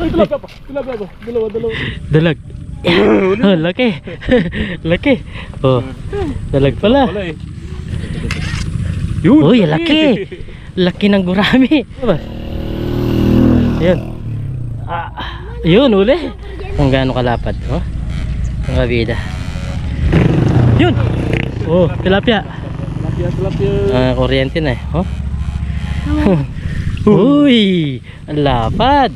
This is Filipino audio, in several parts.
Ay, tilapia pa. Pa. Dalawa, dalawa. Dalag. oh, laki. laki. Oh, dalag pala. Eh. Yun. Uy, laki. Laki ng gurami. Ano ba? Yun. Ah, yun, uli. Kung gaano kalapad. Oh. Ang kabida. Yun. Oh, tilapia. Tilapia, tilapia. Ah, kuryente na eh. Oh. Uy, ang lapad.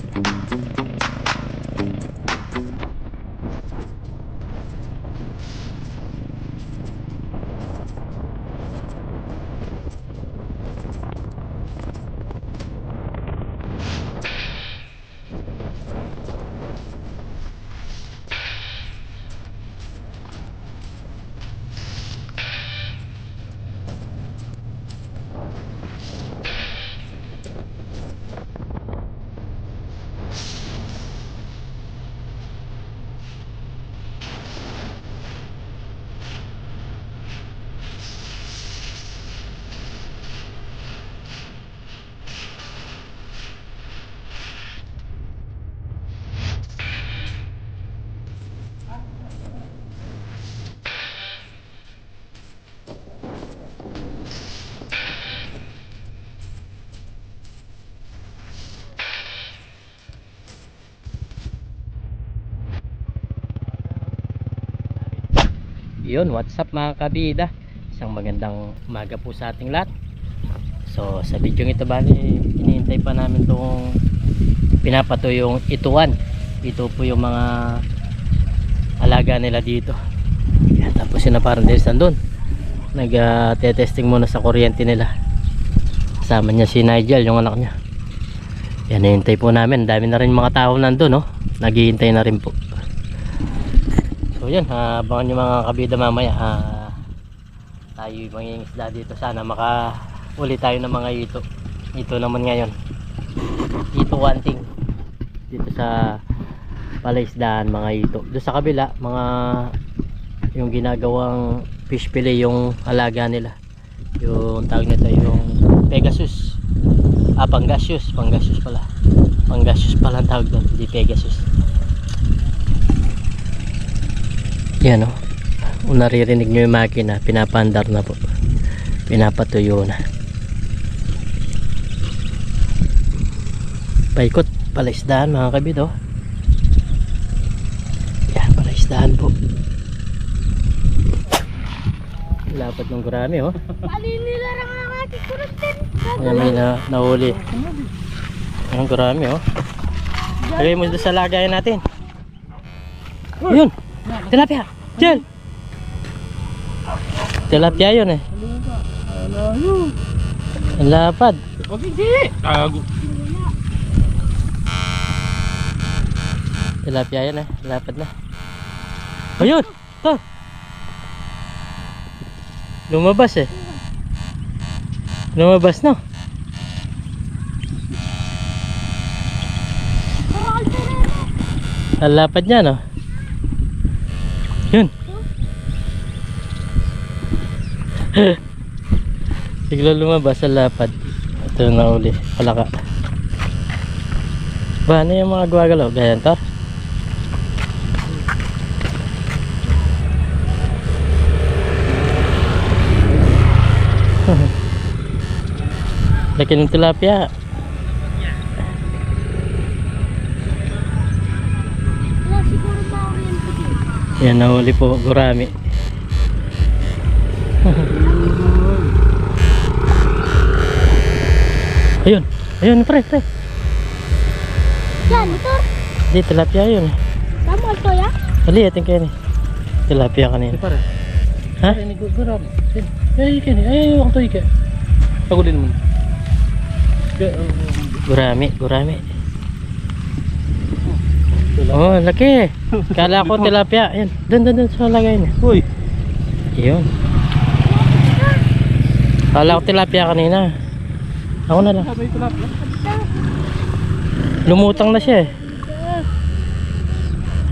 Thank you. Yun, what's up mga kabida? Isang magandang umaga po sa ating lahat. So, sa video ito bali, hinihintay pa namin itong pinapato yung ituan. Ito po yung mga alaga nila dito. Yan, tapos yun na parang din doon. Nag-testing muna sa kuryente nila. Kasama niya si Nigel, yung anak niya. Yan, hinihintay po namin. Dami na rin mga tao nandun, no? Naghihintay na rin po. So yun, ah, abangan nyo mga kabida mamaya. ah, tayo mangingisda dito. Sana maka uli tayo ng mga ito. Ito naman ngayon. Ito one thing. Dito sa palaisdaan mga ito. Doon sa kabila, mga yung ginagawang fish fillet yung alaga nila. Yung tawag nito yung Pegasus. Ah, Pangasius. Pangasius pala. Pangasius pala ang tawag doon. Hindi Pegasus. Yan o. Kung naririnig nyo yung makina, pinapandar na po. Pinapatuyo na. Paikot, palaisdaan mga kabid o. Yan, palaisdaan po. Lapat ng gurami o. Palinilarang ang ating kurutin. Ayan, may na, nahuli. Ang gurami o. Lagay mo sa lagayan natin. Yun! Tilapia! Diyan! Tilapia yun eh. Ang lapad. Wag hindi. Tago. Tilapia yun eh. Lapad na. Ayun! Ito! Lumabas eh. Lumabas no? Ang lapad niya no? Yun! Bigla lumabas ang lapad. Ito na uli. Palaka. Ba, ano yung mga gumagalaw? Ganyan to? Laki ng tilapia. Yan, nahuli po, gurami. ayun, ayun, pre, pre. Yan, ito. Di, tilapia yun. eh. Tama ito ya. Dali, ating kayo ni. Tilapia kanina. Di pare. Ha? Ay, nagugurab. Ay, kini. Ay, ay, ang toy ka. Pagulin mo. Kaya, Gurami, gurami. Oh, laki. Kala ko tilapia. Yan, dun, dun, dun, sa lagay niya. Uy. Yun. Kala ko tilapia kanina. Ako na lang. Lumutang na siya eh.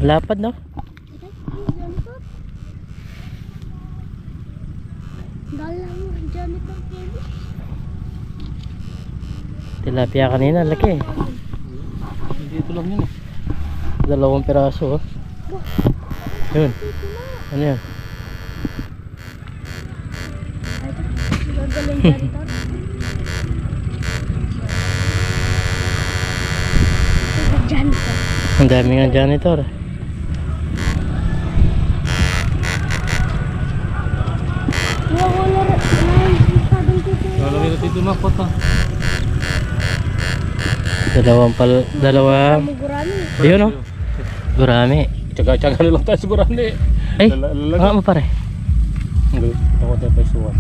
Lapad no? Tilapia kanina, laki. Dito lang yun eh. Dalawang piraso oh. Yun. Ano yan? Gagaling dyan ito. Ito dyan ito. Ang dami nga janitor. Huwag ko na rin. Masyadong titignan. Lalagay na dito mga kota. Dalawang pal... Dalawang... Mugurami. Ayun oh. Gurami. Tsaga-tsaga na lang tayo siguro ni. Ay, Lala- lalagay. nga mo pare. Hindi. Ako tayo pa isuwa.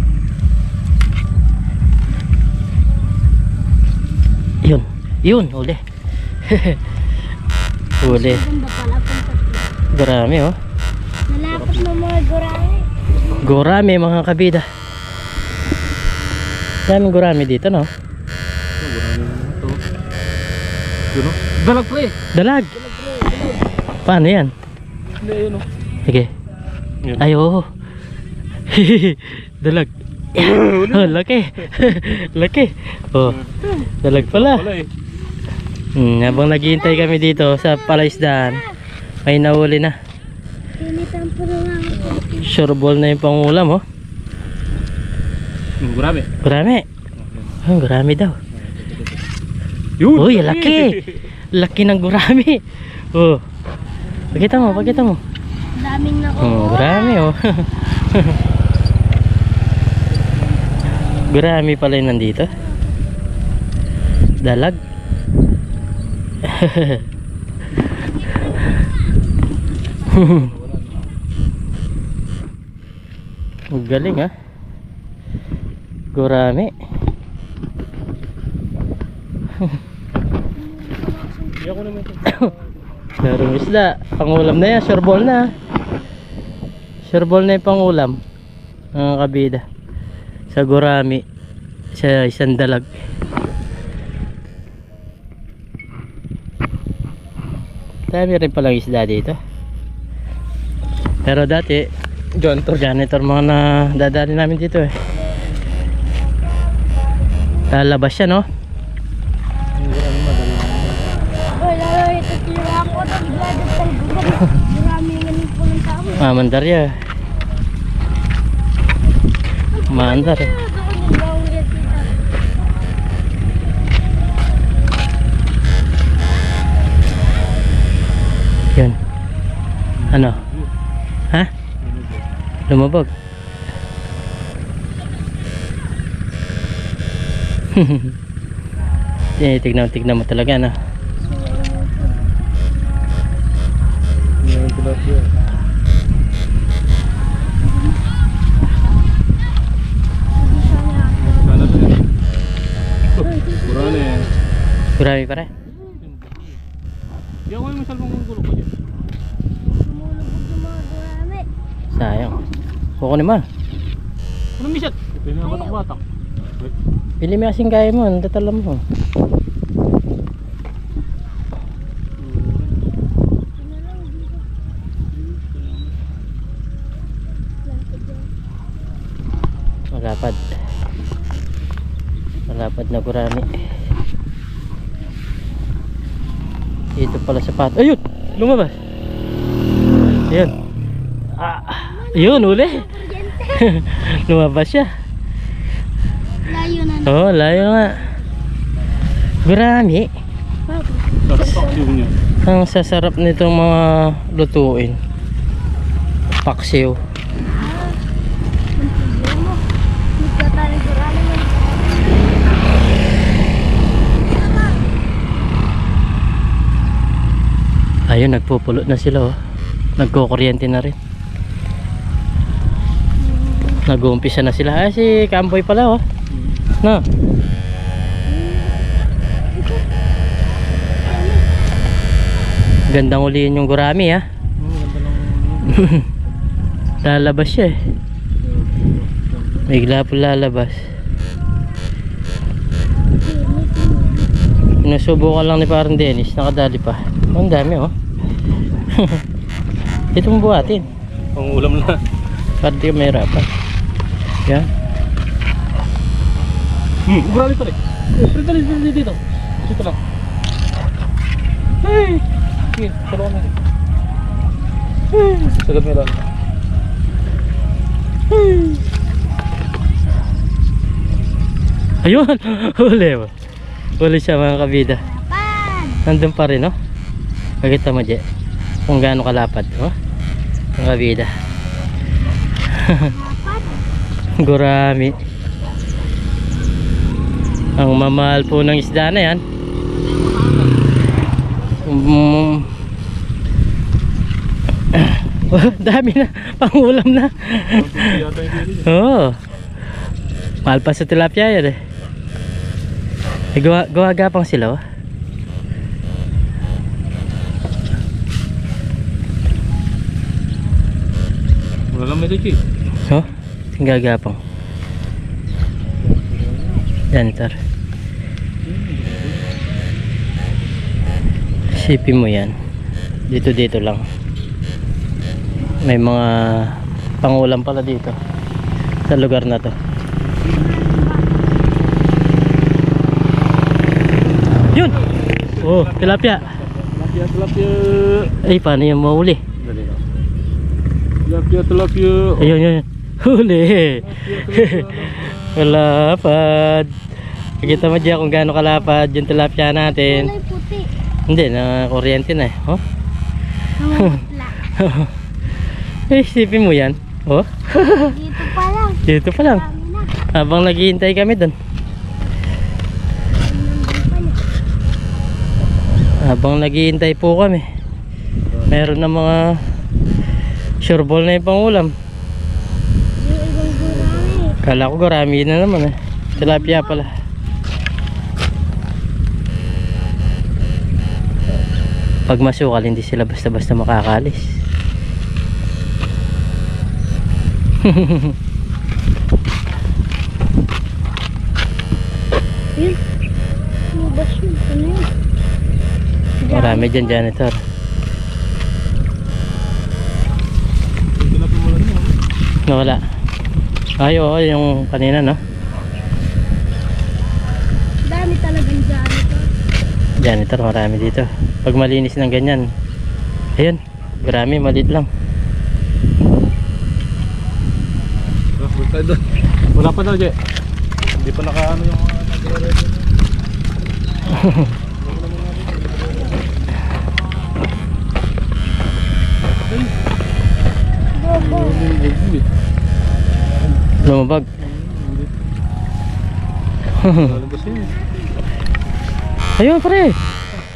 Yun. Yun, uli. uli. Ganda pala kung tatlo. Gurami oh. Nalakot ng mga gurami. Gurami mga kabida. Daming gurami dito no? Dalag pre. Dalag. Paano yan? Hindi yun o. Sige. Yun. Ay, oo. Dalag. oh, laki. laki. Oh, dalag pala. Wala eh. Hmm, habang naghihintay kami dito sa palaisdaan, may nahuli na. Sure ball na yung pangulam, oh. Grabe. Gurami. Oh, gurami daw. Yun. Uy, laki. Laki ng gurami. Oh. Pakita mo, pakita mo. Daming na Oh, gurami, oh. gurami pala yung nandito. Dalag. Ang galing ah. Gurami. Merong isda. Pangulam na yan. Sureball na. Sureball na yung pangulam. Mga kabida. Sa gurami. Sa isang dalag. Dami rin palang isda dito. Pero dati, to. janitor mga na dadali namin dito eh. Lalabas siya no? Uy, lalo ito tira ako. Yun. Ano? Ha? Lumabog. Eh, tignan, tignan mo talaga eh. Gurami pare. Di ako yung masalbang gulo ko dyan. Sumulubog yung mga gurami. Sayang. Kukunin mo. Anong misat? Ito yung mga batak-batak. Pili mo kasing kaya mo. Ang tatala mo. Malapad. Malapad na gurami. Dito pala sa pat. Ayun! Lumabas! Ayun. Ah, ayun, uli! Lumabas siya. Layo na na. Oo, oh, layo nga. Gurami. Ang sasarap nitong mga lutuin. Paksiw. Ang problema. Nagkataling kurali mo. Ayun, nagpupulot na sila oh. Nagkukuryente na rin. Nag-uumpisa na sila. Ah, si Kamboy pala oh. No. Gandang uliin yung gurami ha. lalabas siya eh. Bigla po lalabas. Sinusubukan lang ni parang Dennis. Nakadali pa. Ang dami oh. Ito mong buhatin. Pang ulam na. Para di ka mahirapan. Yan. Hmm, grabe pa rin. Eh, Fred, dali, dali dito. Dito lang. Hey! Sige, tulungan natin. Hey! Sagad mo lang. Ayun! Huli mo. Huli siya mga kabida. Pan. Nandun pa rin, no? Pagkita mo, Je. Kung gaano kalapad, oh. Mga kabida. Gurami. Ang mamahal po ng isda na yan. Mm. Oh, dami na. Pangulam na. Oo. Mahal pa sa tilapia yan eh. gawa, gawa gapang sila oh. Oh, gagapang. Janitor. Sipin mo yan. Dito dito lang. May mga pangulam pala dito. Sa lugar na to. Yun! Oh, tilapia. Tilapia, tilapia. Ay, paano yung mahuli? Tilapia, tilapia. Ayun, yun. Huli. Kalapad. Kita mo dyan kung gaano kalapad yung tilapia natin. Kulay puti. Hindi, na kuryente na eh. Oh. Eh, isipin mo yan. Oh. Dito pa lang. Dito pa lang. Habang naghihintay kami doon. Habang naghihintay po kami. Meron na mga sure ball na yung pangulam. Kala ko garami na naman eh. Tilapia pala. Pag masukal, hindi sila basta-basta makakalis. Marami dyan, janitor. Tilapia mo lang yun. Nawala. Ay, oo, yung kanina, no? Dami talagang dyan ito. Janitor, marami dito. Pag malinis ng ganyan. Ayun, marami, maliit lang. Wala pa daw, Je. Hindi pa nakaano yung mga Lumabag. Ayun, pare.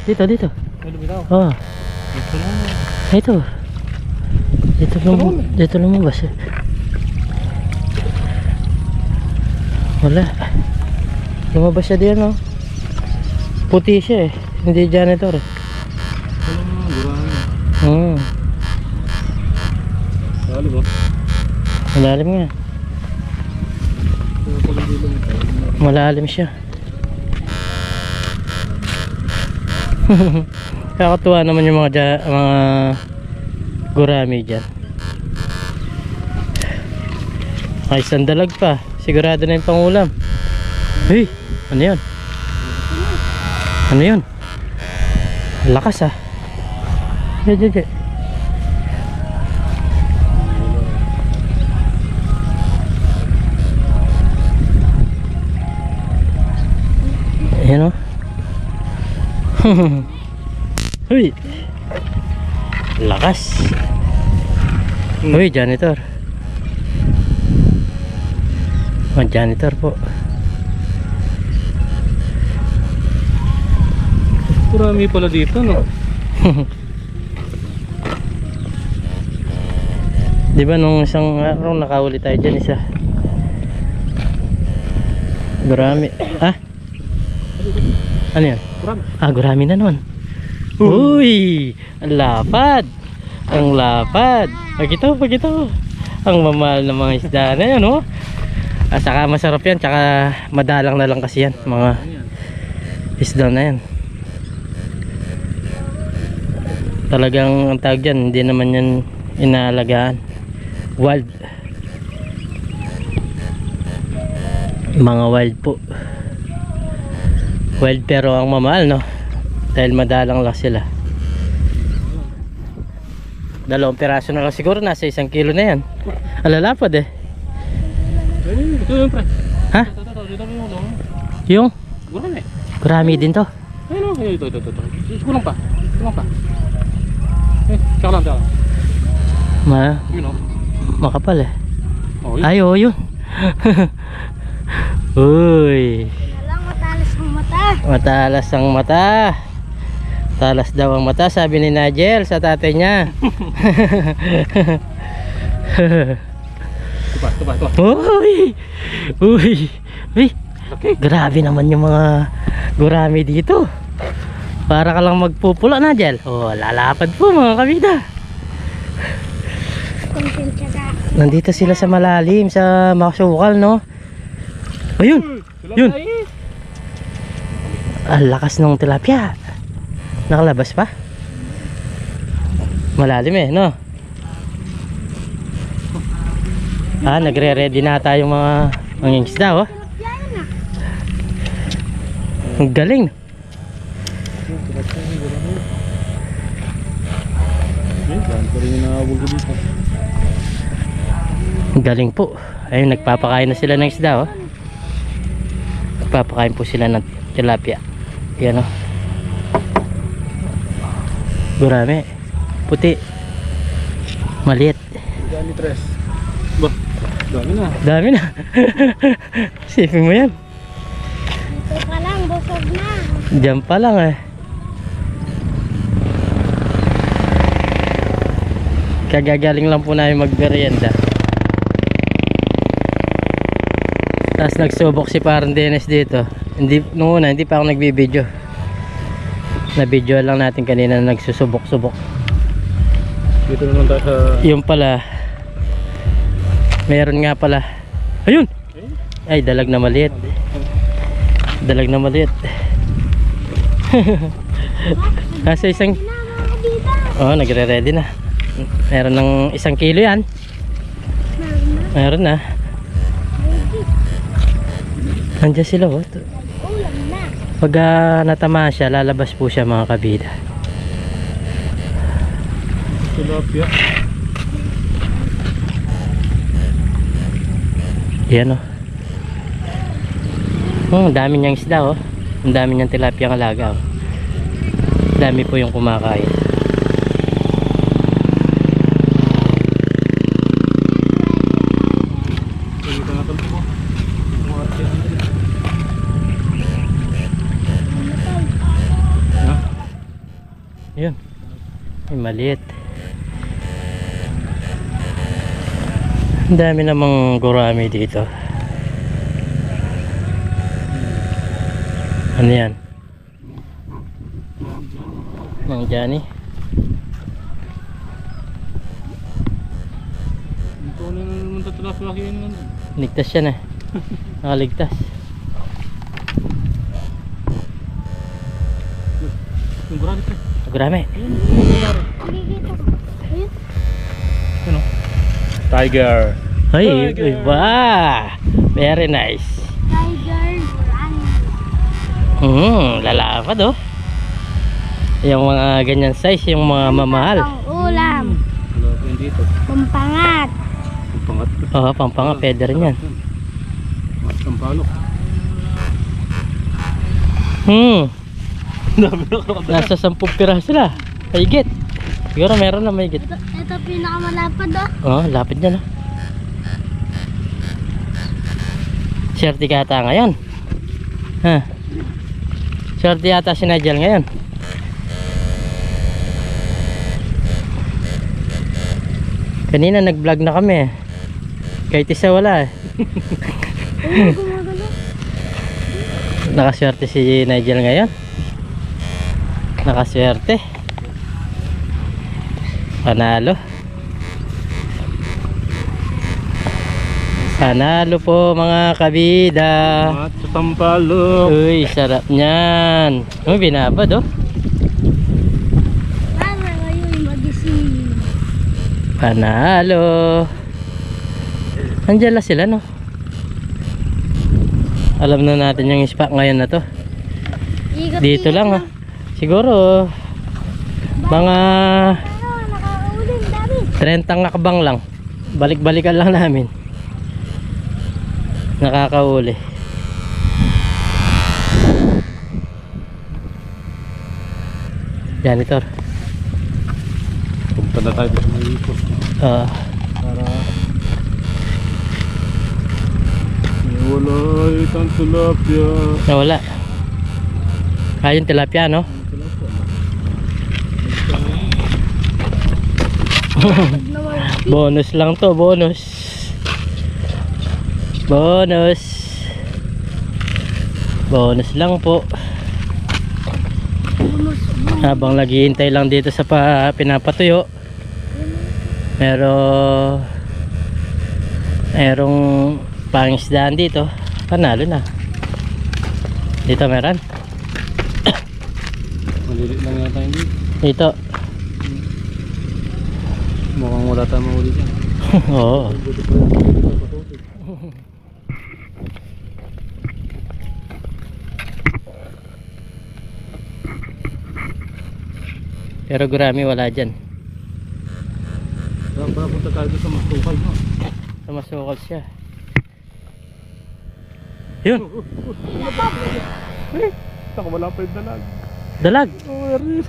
Dito, dito. Oh, Dito lang. ito. Dito lum dito lumabas eh. Wala. Lumabas siya diyan, oh. Puti siya eh. Hindi janitor eh. Hmm. Sali ba? Malalim nga. Malalim siya. Kakatuwa naman yung mga dya- mga gurami dyan. Ay, sandalag pa. Sigurado na yung pangulam. Hey, ano yun? Ano yun? Lakas ah. Diyan. Ayan o. Uy. Lakas. Uy, janitor. Oh, janitor po. Marami pala dito, no? Di ba nung isang araw nakahuli tayo dyan isa? Gurami. Ah? Ano yan? Marami. Ah, gurami na naman. Uy! Ang lapad! Ang lapad! Pag ito, pag ito. Ang mamahal ng mga isda na yan, oh. Ah, saka masarap yan, tsaka madalang na lang kasi yan, mga isda na yan. Talagang ang tawag dyan, hindi naman yan inaalagaan. Wild. Mga wild po. Wild pero ang mamahal, no? Dahil madalang lang sila. Dalawang piraso na lang siguro, nasa isang kilo na yan. Alalapad eh. Ha? Yung? Marami. Gurami din to. Ayun, oh. Ayun, ito, ito, ito. Kulang pa. Kulang pa. Eh, tsaka lang, tsaka lang. Ma Yun, oh. makapal eh. Oh, yun. Ay, oo yun. Uy. Walang matalas ang mata. Matalas ang mata. Talas daw ang mata, sabi ni Nigel sa tatay niya. Pa, ito pa. Uy! Uy! Uy! Laki. Grabe naman yung mga gurami dito. Para ka lang magpupula, Nigel. Oh, lalapad po mga kabida. Nandito sila sa malalim, sa makasukal, no? Ayun! Yun! Ang lakas ng tilapia. Nakalabas pa? Malalim eh, no? Ah, nagre-ready na tayo mga mga isda, oh. Ang galing. Ang galing po. Ayun, nagpapakain na sila ng isda, oh. Nagpapakain po sila ng tilapia. Yan, oh. Gurami. Puti. Maliit. Dami tres. Ba, dami na. Dami na. Sipin mo yan. Ito pa lang, busog na. Diyan pa lang eh. Kagagaling lang po namin magmerienda. Tapos nagsubok si parang Dennis dito. Hindi, nung una, hindi pa ako nagbibideo. Na video lang natin kanina na nagsusubok-subok. Dito naman tayo sa... Yung pala, meron nga pala. Ayun! Ay, dalag na maliit. Dalag na maliit. Nasa isang. Oh, nagre-ready na. Meron ng isang kilo yan. Meron na. Nandiyan sila oh. Pag ah, natama siya, lalabas po siya mga kabida. Tilapia. Yan oh. Oh, ang dami niyang isda oh. Ang dami niyang tilapia ang alaga oh. Dami po yung kumakain. Dito na ito po. Mga tiyan. Ha? Yun. Ay, maliit. Ang dami namang gurami dito. Ano yan? Kayo naman. Ligtas siya na. Nakaligtas. Pre. Gurami. Nakikita ko. Ayun. Ano? Tiger. Ay, Tiger. ay, ba! Very nice. Tiger. Run. Hmm, lalapad oh. Yung mga ganyan size, yung mga mamahal. Pang ulam. Dito. Pampangat. Ang pangat. Oo, pampanga, pwede rin yan. Mas kampalok. Hmm, nasa 10 piraso sila. Higit. Siguro meron na may higit. Ito, ito pinakamalapad oh. Oo, lapit niya na. Swerte ka ata ngayon. Ha? Swerte yata si Nigel ngayon. Kanina nag-vlog na kami. Kahit isa wala eh. Nakaswerte si Nigel ngayon. Nakaswerte. Panalo. Panalo po mga kabida. Pampalok. Uy, sarap niyan. Oh, binabad oh. Para ngayon magising. Panalo. Andiyan lang sila no. Alam na natin yung spot ngayon na to. Dito ikot lang ah. Siguro mga. 30 akbang lang. Balik-balikan lang namin. Nakakauli. Janitor. Punta na tayo sa may ipos. Ah, Para... Wala itang tilapia. nawala. Ayun tilapia no? Pag nawala. Bonus lang to, bonus. Bonus. Bonus lang po. Habang naghihintay lang dito sa pa, pinapatuyo. Pero merong pangisdaan dito. Panalo na. Dito meron. Lang yata. Dito. Mukhang wala tayong mahuli dyan. Oo. Pero gurami wala dyan. Para punta tayo sa masukal no? Sumasukal siya. Yun. Saka wala pa yung dalag. Dalag. Oo, meron.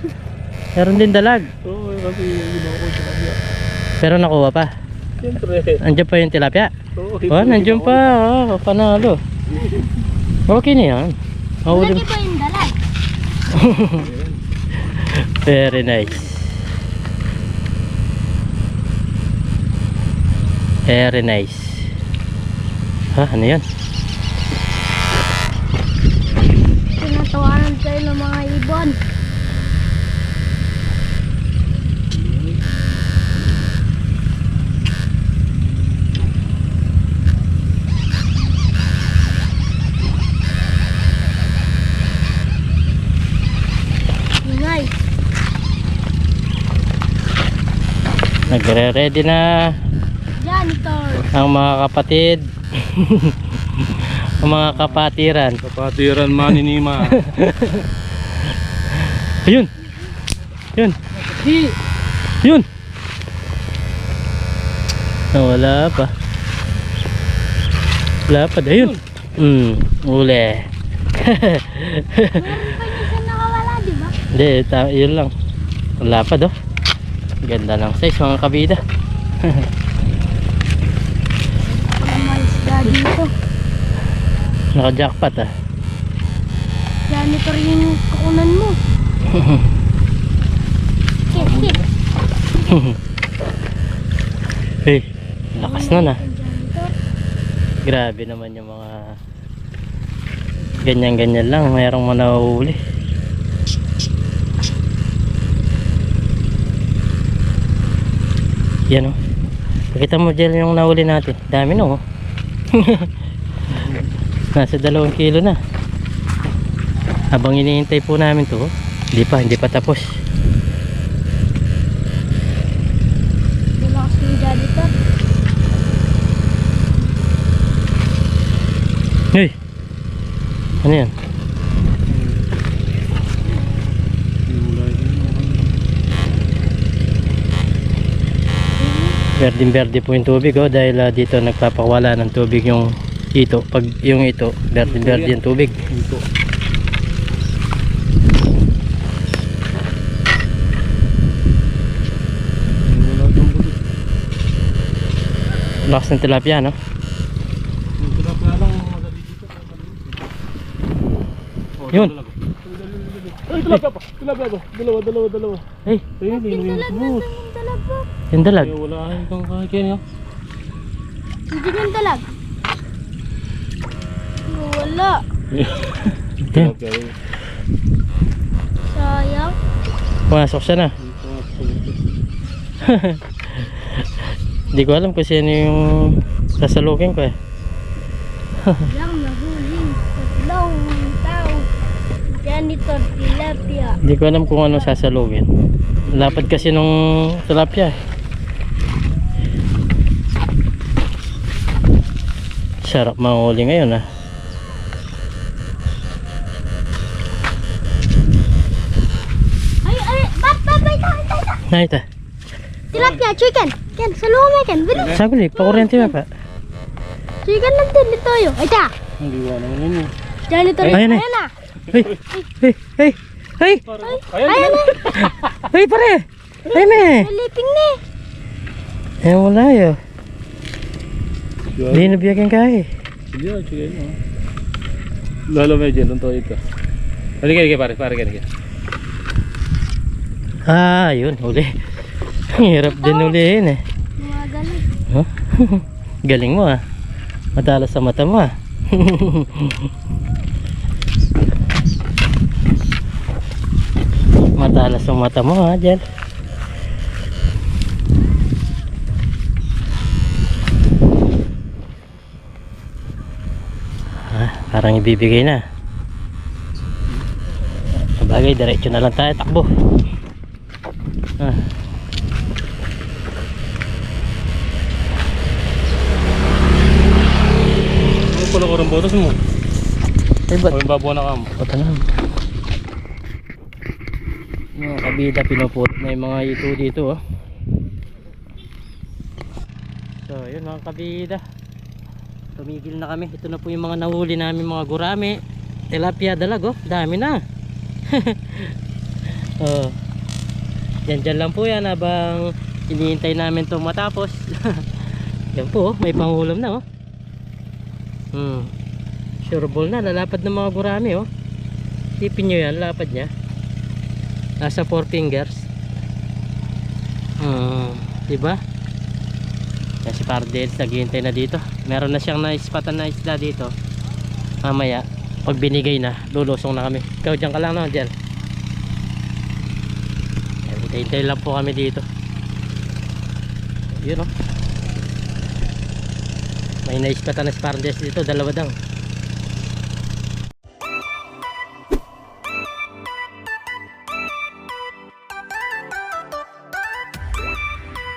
Meron din dalag. Oo, kasi ginawa ko sa kanya. Pero nakuha pa. Siyempre. Andiyan pa yung tilapia. Oo, Oh, nandiyan pa. Oh, panalo. Okay na yan. Mahuli. Pa yung dalag. Very nice. Very nice. Ha, ano yan? Tinatawanan tayo ng mga ibon. Ingay. Nagre-ready na Janitor. ang mga kapatid. ang mga kapatiran. Kapatiran maninima. Ayun. Yun. Yun. Oh, wala pa. Wala pa. Ayun. Hmm, uli. Hindi, yun lang. Wala pa do. Ganda ng size mga kabida. Dito. Naka-jackpot ah. Janitor yung kukunan mo. Hey, lakas na na. Janitor. Grabe naman yung mga ganyan-ganyan lang. Mayroong manahuli. Yan o. Pakita mo dyan yung nahuli natin. Dami no. oh. Nasa dalawang kilo na. Habang iniintay po namin to, oh. hindi pa, hindi pa tapos. Janitor. Hey! Ano yan? Yung wala yun. Berding berde po yung tubig oh dahil ah, dito nagpapakawala ng tubig yung ito. Pag yung ito, berding berde yung tubig. Bulit. Lakas ng tilapia no? Yung tilapia lang madali dito. Oh, Yun. dalawa. Ay, tilapia pa. Tilapia pa. Dalawa, dalawa, dalawa. Ay, Ayun, yun, yun. Yung dalag. Ay, wala kang itong kakin yun. Hindi yung dalag. Wala. Yan. Sayang. Pumasok siya na. Hindi ko alam kung sino yung sasalukin ko eh. Lang nahuling tatlong tao. Janitor tilapia. Hindi ko alam kung ano sasalukin. Lapad kasi nung tilapia eh. Sarap mahuli ngayon ah. Ay, ay, bat, bat, bat, bat. Nakita. Tilapia, chicken. Ken, sa loob mo, Ken. Bilis. Saguli, pakuryente ba pa? Chicken lang din dito yun. Ay, ta. Hindi wala naman yun eh. Janitor. Ayun eh. Ayan na. Hey! Hey! Hey! Hey! Ayan, Ayan na. Hey pare! Hey me! Naliping ni. Eh wala yun. Hindi nabiyagin ka eh. Sige, sige. ah. Lalo medyo, doon to ito. Halika, halika, pare, pare, halika. Ah, yun, huli. Ang hirap din hulihin eh. Mga galing. Huh? Galing mo ah. Matalas sa mata mo ah. Matalas ang mata mo ah, Jen. Ah, parang ibibigay na. Sabagay, diretso na lang tayo takbo. Ah. Ano pala ko rin botas mo? Ay, ba't O yung babuan na kamo. Pata lang. Mga kabida, pinupulot na yung mga ito dito oh. So, yun mga kabida. Tumigil na kami. Ito na po yung mga nahuli namin mga gurami. Tilapia dalag oh. Dami na. oh. Yan dyan lang po yan habang hinihintay namin itong matapos. yan po oh. May pangulam na oh. Hmm. Sure ball na, lalapad ng mga gurami oh. Tipin nyo yan, lapad niya. Nasa four fingers. Hmm, diba? Yan si Pardels, naghihintay na dito. Meron na siyang naispatan na isda dito. Mamaya, pag binigay na, lulusong na kami. Ikaw dyan ka lang na, dyan. Yan, Hintay-hintay lang po kami dito. Yun oh. May naispatan na si Pardels dito, dalawa daw.